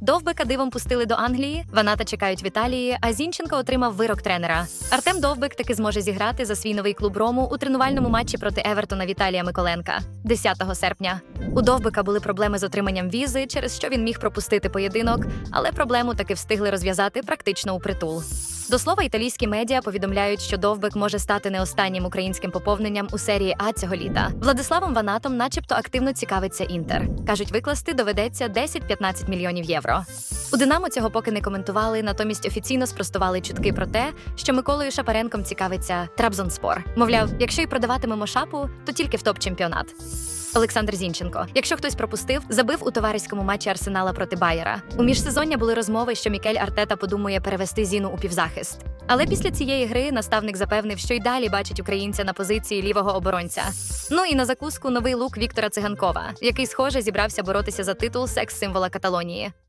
Довбика дивом пустили до Англії, Ваната чекають в Італії, а Зінченко отримав вирок тренера. Артем Довбик таки зможе зіграти за свій новий клуб Рому у тренувальному матчі проти Евертона Віталія Миколенка 10 серпня. У Довбика були проблеми з отриманням візи, через що він міг пропустити поєдинок, але проблему таки встигли розв'язати практично у притул. До слова, італійські медіа повідомляють, що Довбик може стати не останнім українським поповненням у серії А цього літа. Владиславом Ванатом, начебто, активно цікавиться інтер. кажуть, викласти доведеться 10-15 мільйонів євро. У Динамо цього поки не коментували, натомість офіційно спростували чутки про те, що Миколою Шапаренком цікавиться Трабзонспор. Мовляв, якщо й продаватимемо шапу, то тільки в топ-чемпіонат. Олександр Зінченко. Якщо хтось пропустив, забив у товариському матчі Арсенала проти Байера. У міжсезоння були розмови, що Мікель Артета подумує перевести Зіну у півзахист. Але після цієї гри наставник запевнив, що й далі бачить українця на позиції лівого оборонця. Ну і на закуску новий лук Віктора Циганкова, який, схоже, зібрався боротися за титул секс-символа Каталонії.